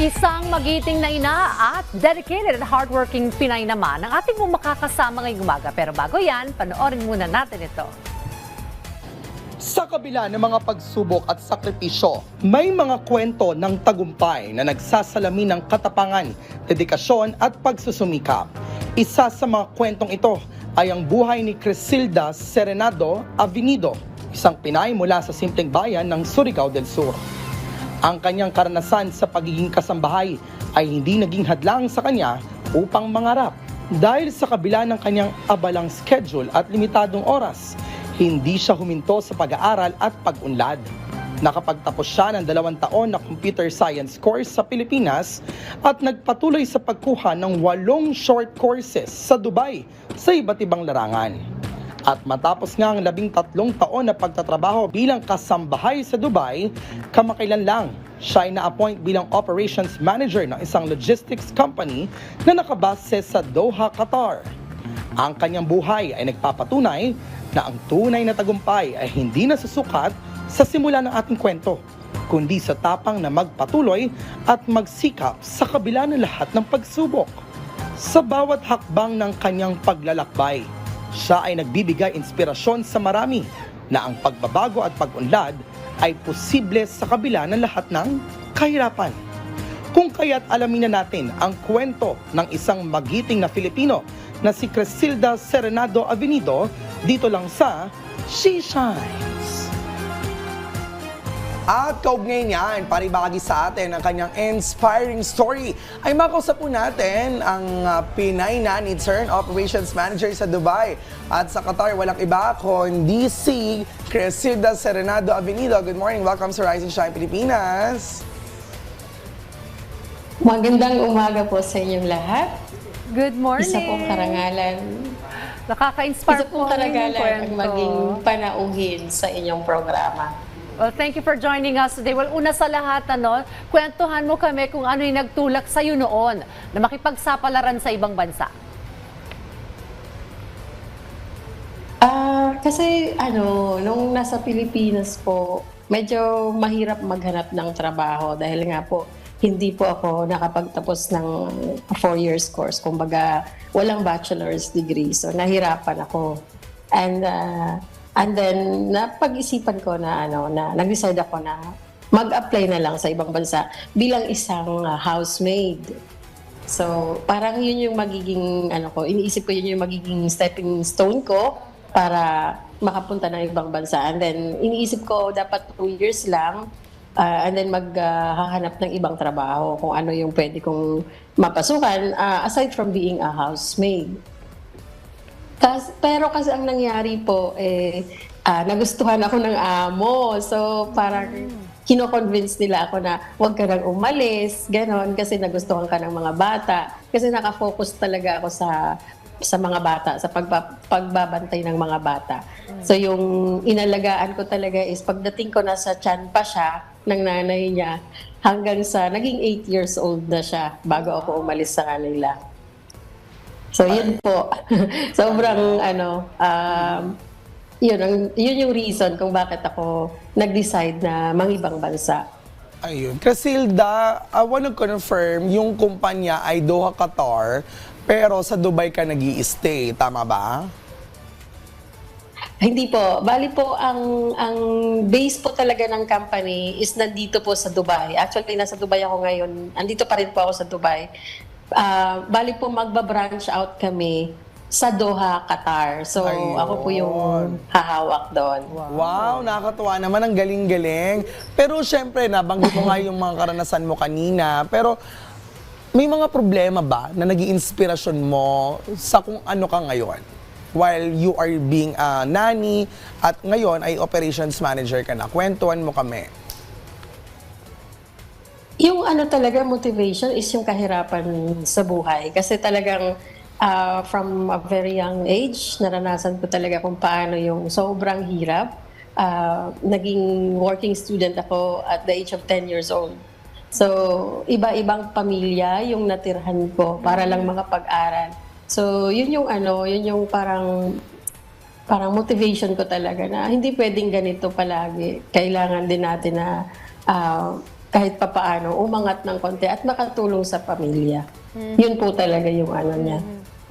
Isang magiting na ina at dedicated at hardworking Pinay naman ang ating mong makakasama ngayong umaga. Pero bago yan, panoorin muna natin ito. Sa kabila ng mga pagsubok at sakripisyo, may mga kwento ng tagumpay na nagsasalamin ng katapangan, dedikasyon at pagsusumikap. Isa sa mga kwentong ito ay ang buhay ni Crisilda Serenado Avenido, isang Pinay mula sa simpleng bayan ng Surigao del Sur. Ang kanyang karanasan sa pagiging kasambahay ay hindi naging hadlang sa kanya upang mangarap. Dahil sa kabila ng kanyang abalang schedule at limitadong oras, hindi siya huminto sa pag-aaral at pag-unlad. Nakapagtapos siya ng dalawang taon na computer science course sa Pilipinas at nagpatuloy sa pagkuha ng walong short courses sa Dubai sa iba't ibang larangan. At matapos nga ang labing tatlong taon na pagtatrabaho bilang kasambahay sa Dubai, kamakailan lang siya ay na-appoint bilang operations manager ng isang logistics company na nakabase sa Doha, Qatar. Ang kanyang buhay ay nagpapatunay na ang tunay na tagumpay ay hindi nasusukat sa simula ng ating kwento, kundi sa tapang na magpatuloy at magsikap sa kabila ng lahat ng pagsubok. Sa bawat hakbang ng kanyang paglalakbay, siya ay nagbibigay inspirasyon sa marami na ang pagbabago at pag-unlad ay posible sa kabila ng lahat ng kahirapan. Kung kaya't alamin na natin ang kwento ng isang magiting na Filipino na si Cresilda Serenado Avenido dito lang sa She Shines. At kaugnay niyan, paribagi sa atin ang kanyang inspiring story. Ay makausap po natin ang uh, Pinay Nanny Turn Operations Manager sa Dubai. At sa Qatar, walang iba kundi si Cresilda Serenado Avenido. Good morning, welcome sa Rising Shine Pilipinas. Magandang umaga po sa inyong lahat. Good morning! Isa pong karangalan. Nakaka-inspire Isa pong po ang inyong karangalan ang maging panauhin sa inyong programa. Well, thank you for joining us today. Well, una sa lahat, ano, kwentuhan mo kami kung ano yung nagtulak sa'yo noon na makipagsapalaran sa ibang bansa. Ah, kasi ano, nung nasa Pilipinas po, medyo mahirap maghanap ng trabaho dahil nga po hindi po ako nakapagtapos ng four years course. Kumbaga, walang bachelor's degree. So, nahirapan ako. And, ah, and then, napag-isipan ko na, ano, na nag-decide ako na mag-apply na lang sa ibang bansa bilang isang ah, housemaid. So, parang yun yung magiging, ano ko, iniisip ko yun yung magiging stepping stone ko para makapunta ng ibang bansa. And then, iniisip ko dapat two years lang uh, and then maghahanap ng ibang trabaho kung ano yung pwede kong mapasukan uh, aside from being a housemaid. Kas, pero kasi ang nangyari po, eh, ah, nagustuhan ako ng amo. So, parang kino-convince nila ako na huwag ka nang umalis, ganon, kasi nagustuhan ka ng mga bata. Kasi nakafocus talaga ako sa sa mga bata, sa pagba, pagbabantay ng mga bata. So, yung inalagaan ko talaga is pagdating ko na sa tiyan pa siya, ng nanay niya, hanggang sa naging 8 years old na siya bago ako umalis sa kanila. So, yun po. Sobrang, ano, um, yun, ang, yun yung reason kung bakit ako nag-decide na mangibang bansa. Ayun. Casilda, I want to confirm, yung kumpanya ay Doha, Qatar, pero sa Dubai ka nag stay tama ba? Hindi po. Bali po, ang, ang base po talaga ng company is nandito po sa Dubai. Actually, nasa Dubai ako ngayon. Andito pa rin po ako sa Dubai. Ah, bali po, magba-branch out kami sa Doha, Qatar. So, Ayun. ako po yung hahawak doon. Wow, nakakatuwa naman. Ang galing-galing. Pero syempre, nabanggit mo nga yung mga karanasan mo kanina. Pero may mga problema ba na naging inspirasyon mo sa kung ano ka ngayon? While you are being a nanny at ngayon ay operations manager ka na. Kwentuhan mo kami. Yung ano talaga motivation is yung kahirapan sa buhay. Kasi talagang ah, from a very young age, naranasan ko talaga kung paano yung sobrang hirap. Ah, naging working student ako at the age of 10 years old. So, iba-ibang pamilya yung natirhan ko para lang makapag-aral. So, yun yung ano, yun yung parang parang motivation ko talaga na hindi pwedeng ganito palagi. Kailangan din natin na ah, kahit papaano umangat ng konti at makatulong sa pamilya. Yun po talaga yung ano niya.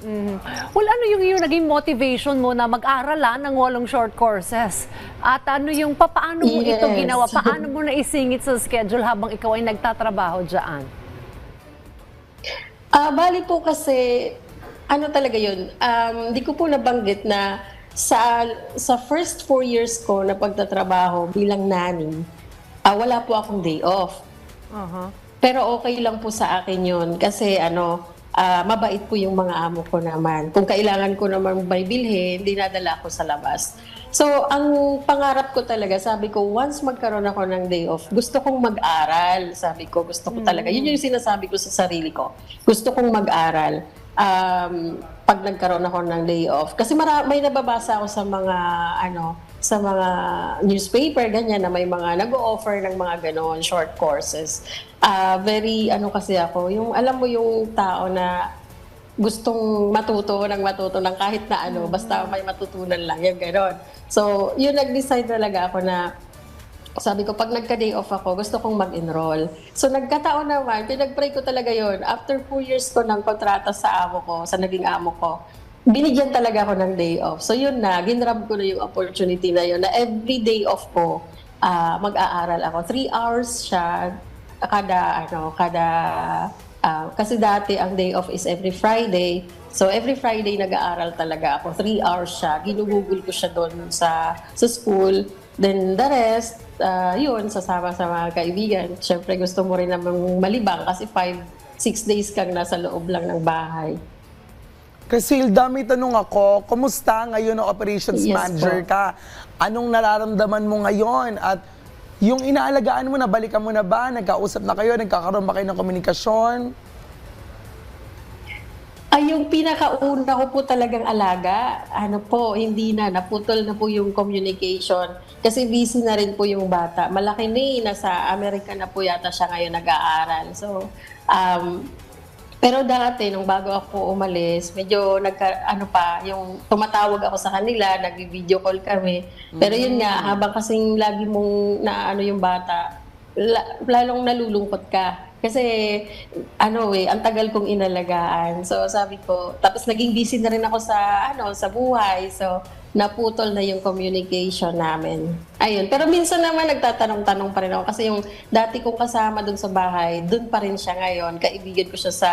Mhm. Well, ano yung, yung naging motivation mo na mag-aral ah, ng walong short courses? At ano yung, paano mo ito Yes. ginawa? Paano mo na isingit sa schedule habang ikaw ay nagtatrabaho dyan? Ah, bali po kasi ano talaga 'yun. Um, di ko po nabanggit na sa sa first four years ko na pagtatrabaho bilang nanny, ah, wala po akong day off. Aha. Pero okay lang po sa akin 'yun kasi ano, ah, mabait po yung mga amo ko naman. Kung kailangan ko naman may bilhin, dinadala ko sa labas. So, ang pangarap ko talaga, sabi ko, once magkaroon ako ng day off, gusto kong mag-aral. Sabi ko, gusto ko talaga. Yun yung sinasabi ko sa sarili ko. Gusto kong mag-aral. Um, pag nagkaroon ako ng day off. Kasi mara- may nababasa ako sa mga, ano, sa mga newspaper, ganyan, na may mga nag-o-offer ng mga ganon, short courses. Ah, very, ano kasi ako, yung, alam mo yung tao na gustong matuto ng matuto ng kahit na ano, basta may matutunan lang, yung ganon. So, yun, nag-decide talaga ako na sabi ko, pag nagka-day off ako, gusto kong mag-enroll. So, nagkataon naman, pinag-pray ko talaga yon After four years ko ng kontrata sa amo ko, sa naging amo ko, binigyan talaga ako ng day off. So, yun na, ginrab ko na yung opportunity na yun, na every day off ko, ah, mag-aaral ako. Three hours siya, kada, ano, kada, ah, kasi dati ang day off is every Friday. So, every Friday nag-aaral talaga ako. Three hours siya. Ginugugol ko siya doon sa, sa school. Then the rest, ah, yun, sasama sa mga kaibigan. Siyempre, gusto mo rin namang malibang kasi five, six days kang nasa loob lang ng bahay. Casilda, may tanong ako, kumusta ngayon ang operations Yes manager po. ka? Anong nararamdaman mo ngayon? At yung inaalagaan mo, nabalikan mo na ba? Nagkausap na kayo? Nagkakaroon ba kayo ng komunikasyon? Ay, yung pinakauna ko po talagang alaga, ano po, hindi na, naputol na po yung communication. Kasi busy na rin po yung bata. Malaki na eh, nasa Amerika na po yata siya ngayon nag-aaral. So, um, pero dati, nung bago ako umalis, medyo nagka, ano pa, yung tumatawag ako sa kanila, nag-video call kami. Pero yun nga, habang kasing lagi mong naano yung bata, la- lalong nalulungkot ka. Kasi, ano eh, ang tagal kong inalagaan. So, sabi ko, tapos naging busy na rin ako sa, ano, sa buhay. So, naputol na yung communication namin. Ayun. Pero minsan naman nagtatanong-tanong pa rin ako. Kasi yung dati kong kasama dun sa bahay, dun pa rin siya ngayon. Kaibigan ko siya sa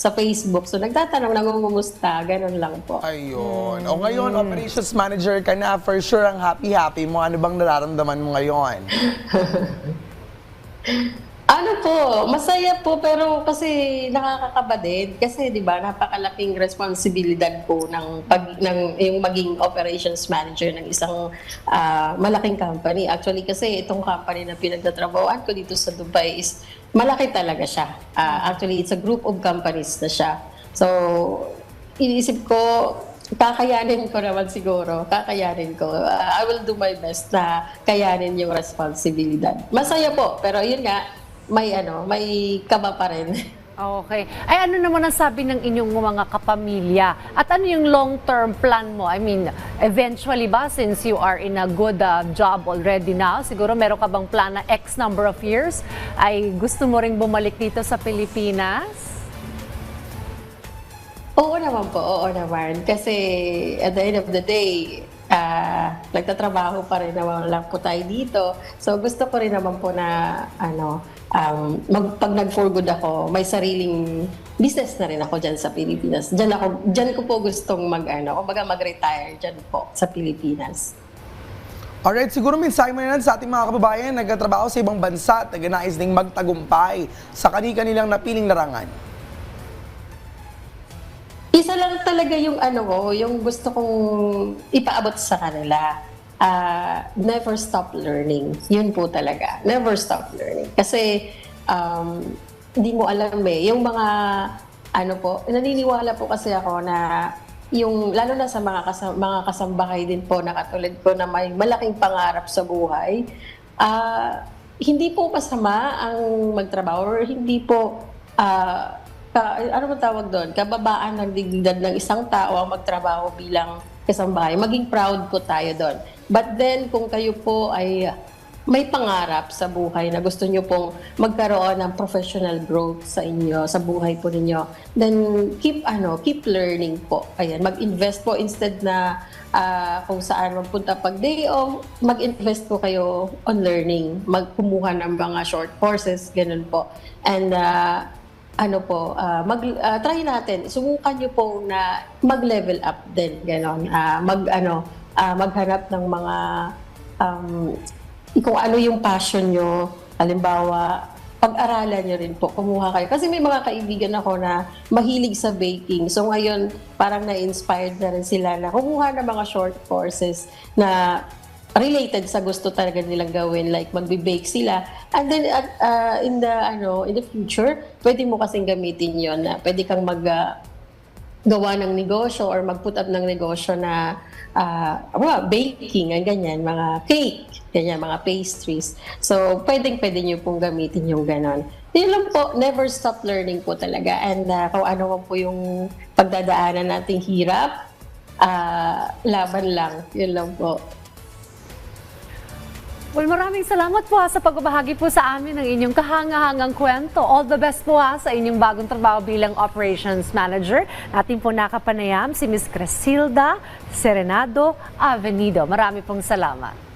sa Facebook. So, nagtatanong, nangungumusta. Ganun lang po. Ayun. O ngayon, operations manager ka na, for sure ang happy-happy mo. Ano bang nararamdaman mo ngayon? Ano po, masaya po pero kasi nakakakaba din kasi 'di ba napakalaking responsibilidad po ng pag ng yung maging operations manager ng isang ah, malaking company. Actually kasi itong company na pinagtatrabahoan ko dito sa Dubai is malaki talaga siya. Ah, actually it's a group of companies na siya. So iniisip ko kakayanin ko naman siguro, kakayanin ko. Ah, I will do my best na kayanin yung responsibilidad. Masaya po, pero yun nga, may ano, may kaba pa rin. Okay. Ay ano naman ang sabi ng inyong mga kapamilya? At ano yung long-term plan mo? I mean, eventually ba, since you are in a good uh, job already now, siguro meron ka bang plan na X number of years, ay gusto mo ring bumalik dito sa Pilipinas? Oo naman po, oo naman. Kasi at the end of the day, ah, nagtatrabaho pa rin naman lang po tayo dito. So gusto ko rin naman po na ano, um, mag, pag nag-for good ako, may sariling business na rin ako dyan sa Pilipinas. Dyan, ako, dyan ko po gustong mag, ano, kumbaga mag-retire dyan po sa Pilipinas. Alright, siguro mensahe mo na sa ating mga kababayan nagtatrabaho sa ibang bansa at nagnanais ding magtagumpay sa kani-kanilang napiling larangan. Isa lang talaga yung ano ko, yung gusto kong ipaabot sa kanila. Ah, never stop learning. Yun po talaga. Never stop learning. Kasi um, hindi mo alam eh. Yung mga ano po, naniniwala po kasi ako na yung lalo na sa mga kasam, mga kasambahay din po na katulad ko na may malaking pangarap sa buhay, ah hindi po masama ang magtrabaho or hindi po ah ka, ano mo tawag doon? Kababaan ng dignidad ng isang tao ang magtrabaho bilang kasambahay. Maging proud po tayo doon. But then, kung kayo po ay may pangarap sa buhay na gusto nyo pong magkaroon ng professional growth sa inyo, sa buhay po ninyo, then keep ano, keep learning po. Ayan, mag-invest po instead na ah, kung saan magpunta pag day off, mag-invest po kayo on learning, magkumuha ng mga short courses, ganun po. And ah, ano po, ah, mag ah, try natin. Subukan niyo po na mag-level up din, ganon. Ah, mag ano, ah, maghanap ng mga um, kung ano yung passion nyo. Halimbawa, pag-aralan nyo rin po, kumuha kayo. Kasi may mga kaibigan ako na mahilig sa baking. So ngayon, parang na-inspired na rin sila na kumuha ng mga short courses na related sa gusto talaga nilang gawin like magbe-bake sila and then uh, uh, in the ano in the future pwede mo kasing gamitin yon na pwede kang mag uh, gawa ng negosyo or mag-put up ng negosyo na ah, mga baking, ang ganyan, mga cake, ganyan, mga pastries. So, pwedeng pwede nyo pong gamitin yung ganon. Yun po, never stop learning po talaga. And ah, kung ano man po yung pagdadaanan nating hirap, ah, laban lang. Yun lang po. Well, maraming salamat po ha, sa pagbabahagi po sa amin ng inyong kahangahangang kwento. All the best po ha, sa inyong bagong trabaho bilang Operations Manager. Natin po nakapanayam si Ms. Cresilda Serenado Avenido. Marami pong salamat.